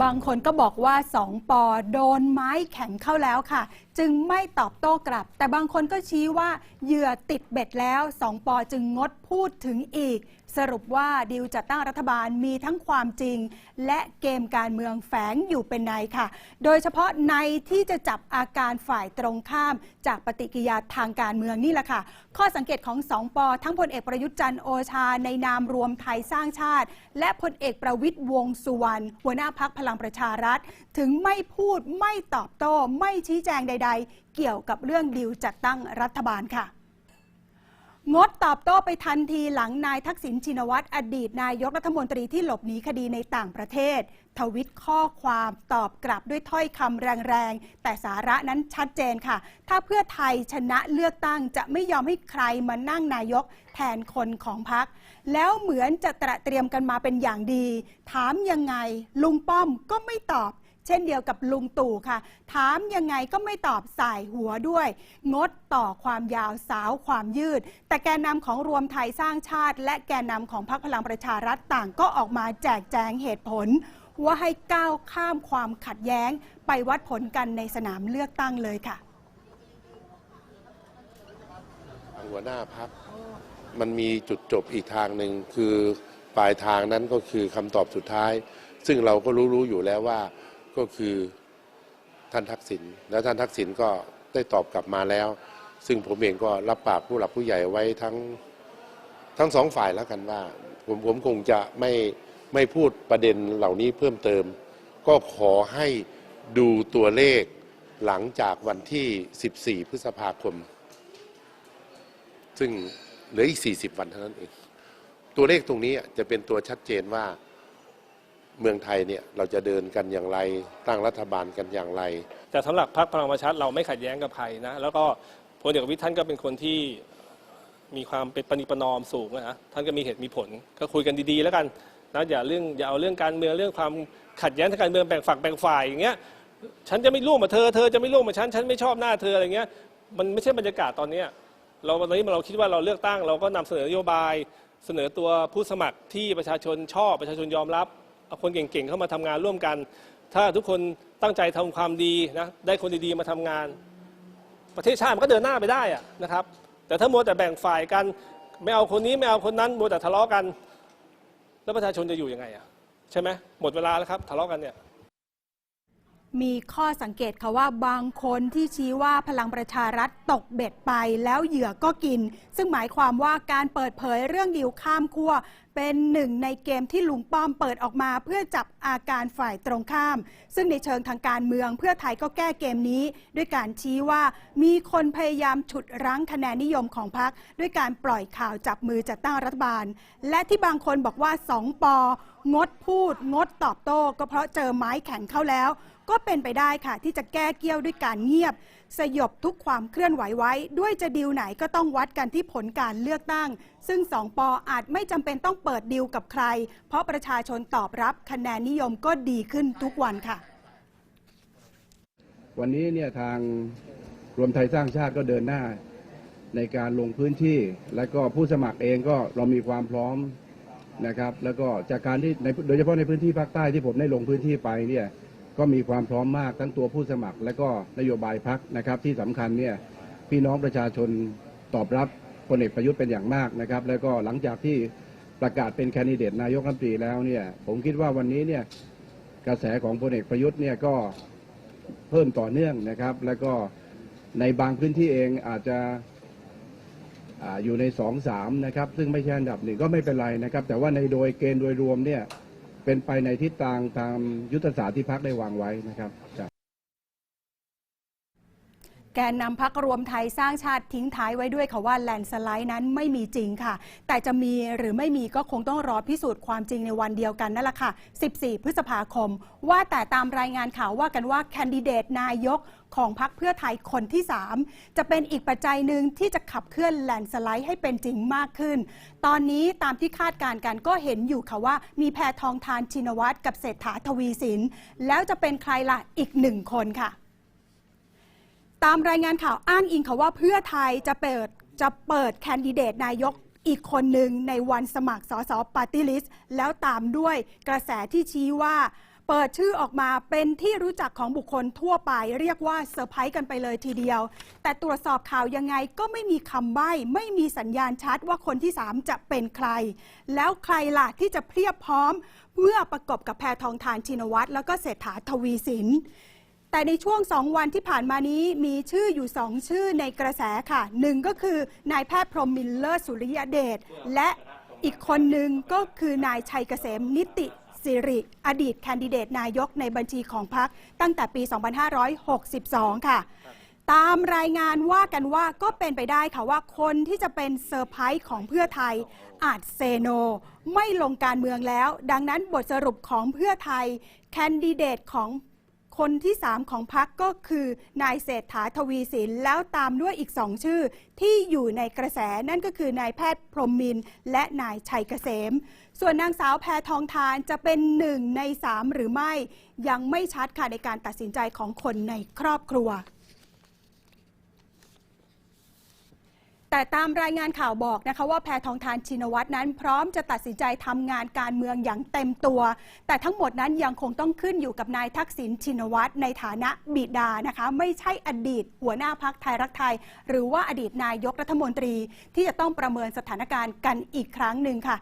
บางคนก็บอกว่าสองปอโดนไม้แข็งเข้าแล้วค่ะ จึงไม่ตอบโต้กลับ แต่บางคนก็ชี้ว่าเหยื่อติดเบ็ดแล้วสองปอจึงงดพูดถึงอีก สรุปว่าดิวจัดตั้งรัฐบาลมีทั้งความจริง และเกมการเมืองแฝงอยู่เป็นในค่ะ โดยเฉพาะในที่จะจับอาการฝ่ายตรงข้าม จากปฏิกิริยาทางการเมืองนี่แหละค่ะ ข้อสังเกตของสองปอทั้งพลเอกประยุทธ์จันทร์โอชา ในนามรวมไทยสร้างชาติ และพลเอกประวิตยวงสุวรรณหัวหน้าพักพลังประชารัฐ ถึงไม่พูดไม่ตอบโต้ ไม่ชี้แจงใด ๆ เกี่ยวกับเรื่องดิวจัดตั้งรัฐบาลค่ะ งดตอบโต้ไปทันทีหลังนายทักษิณชินวัตรอดีตนายกรัฐมนตรีที่หลบหนีคดีในต่างประเทศ ทวิตข้อความตอบกลับด้วยถ้อยคำแรงๆ แต่สาระนั้นชัดเจนค่ะ ถ้าเพื่อไทยชนะเลือกตั้งจะไม่ยอมให้ใครมานั่งนายกแทนคนของพักแล้วเหมือนจะตระเตรียมกันมาเป็นอย่างดี ถามยังไงลุงป้อมก็ไม่ตอบ เช่นเดียวกับลุงตู่ค่ะ ถามยังไงก็ไม่ตอบสายหัวด้วย งดต่อความยาวสาวความยืด แต่แกนนำของรวมไทยสร้างชาติ และแกนนำของพรรคพลังประชารัฐต่างก็ออกมาแจกแจงเหตุผล ว่าให้ก้าวข้ามความขัดแย้ง ไปวัดผลกันในสนามเลือกตั้งเลยค่ะ หัวหน้าพักมันมีจุดจบอีกทางหนึ่งคือปลายทางนั้นก็คือคำตอบสุดท้าย ซึ่งเราก็รู้รู้อยู่แล้วว่า ก็คือท่านทักษิณแล้วท่านทักษิณก็ได้ตอบกลับมาแล้ว ซึ่งผมเองก็รับปากผู้หลักผู้ใหญ่ไว้ทั้งทั้งสองฝ่ายแล้วกันว่า ผมผมคงจะไม่ไม่พูดประเด็นเหล่านี้เพิ่มเติม ก็ขอให้ดูตัวเลขหลังจากวันที่ 14 พฤษภาคม ซึ่งเหลืออีก 40 วันเท่านั้นเอง ตัวเลขตรงนี้จะเป็นตัวชัดเจนว่า เมืองไทยเนี่ยเราจะเดินกันอย่างไร ตั้งรัฐบาลกันอย่างไร แต่สำหรับพรรคพลังประชารัฐเราไม่ขัดแย้งกับใครนะแล้วก็พลเอกวิตยท่านก็เป็นคนที่มีความเป็นปณิปนอมสูงนะท่านก็มีเหตุมีผลก็คุยกันดีๆ แล้วกันนะอย่าเรื่องอย่าเอาเรื่องการเมืองเรื่องความขัดแย้งทางการเมืองแบ่งฝักแบ่งฝ่ายอย่างเงี้ยฉันจะไม่ร่วมกับเธอเธอจะไม่ร่วมกับฉันฉันไม่ชอบหน้าเธออะไรเงี้ยมันไม่ใช่บรรยากาศตอนเนี้ยเราตอนนี้เราคิดว่าเราเลือกตั้ง เราก็นำเสนอนโยบาย เสนอตัวผู้สมัครที่ประชาชนชอบประชาชนยอมรับ เอาคนเก่งๆเข้ามาทำงานร่วมกัน ถ้าทุกคนตั้งใจทำความดีนะได้คนดีๆมาทำงาน ประเทศชาติมันก็เดินหน้าไปได้อะนะครับ แต่ถ้ามัวแต่แบ่งฝ่ายกันไม่เอาคนนี้ไม่เอาคนนั้นมัวแต่ทะเลาะกัน แล้วประชาชนจะอยู่ยังไงอะใช่ไหมหมดเวลาแล้วครับ ทะเลาะกันเนี่ยมีข้อสังเกตค่ะว่าบางคนที่ชี้ว่าพลังประชารัฐตกเบ็ดไปแล้วเหยื่อก็กิน ซึ่งหมายความว่าการเปิดเผยเรื่องดิวข้ามขั้วเป็นหนึ่งในเกมที่ลุงป้อมเปิดออกมา เพื่อจับอาการฝ่ายตรงข้าม ซึ่งในเชิงทางการเมืองเพื่อไทยก็แก้เกมนี้ ด้วยการชี้ว่ามีคนพยายามฉุดรั้งคะแนนนิยมของพรรคด้วยการปล่อยข่าวจับมือจัดตั้งรัฐบาล และที่บางคนบอกว่าสองปองดพูด งดตอบโต้ ก็เพราะเจอไม้แข็งเข้าแล้ว ก็เป็นไปได้ค่ะที่จะแก้เกี้ยวด้วยการเงียบ สยบทุกความเคลื่อนไหวไว้ ด้วยจะดีลไหนก็ต้องวัดกันที่ผลการเลือกตั้ง ซึ่งสองปออาจไม่จำเป็นต้องเปิดดีลกับใคร เพราะประชาชนตอบรับคะแนนนิยมก็ดีขึ้นทุกวันค่ะ วันนี้เนี่ยทางรวมไทยสร้างชาติก็เดินหน้า ในการลงพื้นที่ และก็ผู้สมัครเองก็เรามีความพร้อมนะครับ แล้วก็จากการที่ในโดยเฉพาะในพื้นที่ภาคใต้ที่ผมได้ลงพื้นที่ไปเนี่ย ก็มีความพร้อมมากทั้งตัวผู้สมัคร และก็นโยบายพักนะครับ ที่สำคัญเนี่ยพี่น้องประชาชนตอบรับพลเอกประยุทธ์เป็นอย่างมากนะครับ แล้วก็หลังจากที่ประกาศเป็นแคนดิเดตนายกรัฐมนตรีแล้วเนี่ยผมคิดว่าวันนี้เนี่ยกระแสของพลเอกประยุทธ์เนี่ยก็เพิ่มต่อเนื่องนะครับ แล้วก็ในบางพื้นที่เองอาจจะออยู่ในสองสามนะครับ ซึ่งไม่ใช่อันดับหนึ่งก็ไม่เป็นไรนะครับ แต่ว่าในโดยเกณฑ์โดยรวมเนี่ย เป็นไปในทิศทางตามยุทธศาสตร์ที่พักได้วางไว้นะครับ แกนนำพักรวมไทยสร้างชาติทิ้งท้ายไว้ด้วยค่ะว่าแลนสไลด์นั้นไม่มีจริงค่ะ แต่จะมีหรือไม่มีก็คงต้องรอพิสูจน์ความจริงในวันเดียวกันนั่นแหละค่ะ 14 พฤษภาคม ว่าแต่ตามรายงานข่าวว่ากันว่าแคนดิเดตนายกของพักเพื่อไทยคนที่ 3 จะเป็นอีกปัจจัยหนึ่งที่จะขับเคลื่อนแลนสไลด์ให้เป็นจริงมากขึ้น ตอนนี้ตามที่คาดการณ์กันก็เห็นอยู่ค่ะว่า มีแพทองทานชินวัตรกับเศรษฐาทวีสิน แล้วจะเป็นใครล่ะอีกหนึ่งคนค่ะ ตามรายงานข่าวอ้างอิงค่ะว่าเพื่อไทยจะเปิดจะเปิดแคนดิเดตนายกอีกคนหนึ่งในวันสมัครสสปาร์ตี้ลิสต์แล้วตามด้วยกระแสที่ชี้ว่าเปิดชื่อออกมาเป็นที่รู้จักของบุคคลทั่วไป เรียกว่าเซอร์ไพรส์กันไปเลยทีเดียว แต่ตรวจสอบข่าวยังไงก็ไม่มีคำใบ้ ไม่มีสัญญาณชัดว่าคนที่ 3 จะเป็นใคร แล้วใครล่ะที่จะเพียบพร้อม เพื่อประกบกับแพทองทานชินวัตรแล้วก็เศรษฐาทวีสิน แต่ในช่วงสองวันที่ผ่านมานี้มีชื่ออยู่สองชื่อในกระแสค่ะหนึ่งก็คือนายแพทย์พรหมมิลเลอร์สุริยเดชและอีกคนหนึ่งก็คือนายชัยเกษมนิติสิริ อดีตแคนดิเดตนายกในบัญชีของพรรคตั้งแต่ปี 2562 ค่ะ ตามรายงานว่ากันว่าก็เป็นไปได้ค่ะว่าคนที่จะเป็นเซอร์ไพรส์ของเพื่อไทยอาจเซโน ไม่ลงการเมืองแล้ว ดังนั้นบทสรุปของเพื่อไทย แคนดิเดตของ คนที่ 3 ของพรรคก็คือนายเศรษฐาทวีสิน แล้วตามด้วยอีกสองชื่อ ที่อยู่ในกระแสนั่นก็คือนายแพทย์พรหมมิน และนายชัยเกษม ส่วนนางสาวแพทองทานจะเป็นหนึ่งในสามหรือไม่ ยังไม่ชัดค่ะในการตัดสินใจของคนในครอบครัว แต่ตามรายงานข่าวบอกนะคะว่าแพทองทานชินวัตรนั้น พร้อมจะตัดสินใจทำงานการเมืองอย่างเต็มตัว แต่ทั้งหมดนั้นยังคงต้องขึ้นอยู่กับนายทักษิณชินวัตรในฐานะบิดานะคะ ไม่ใช่อดีต หัวหน้าพักไทยรักไทย หรือว่าอดีตนายกรัฐมนตรีที่จะต้องประเมินสถานการณ์กันอีกครั้งหนึ่งค่ะ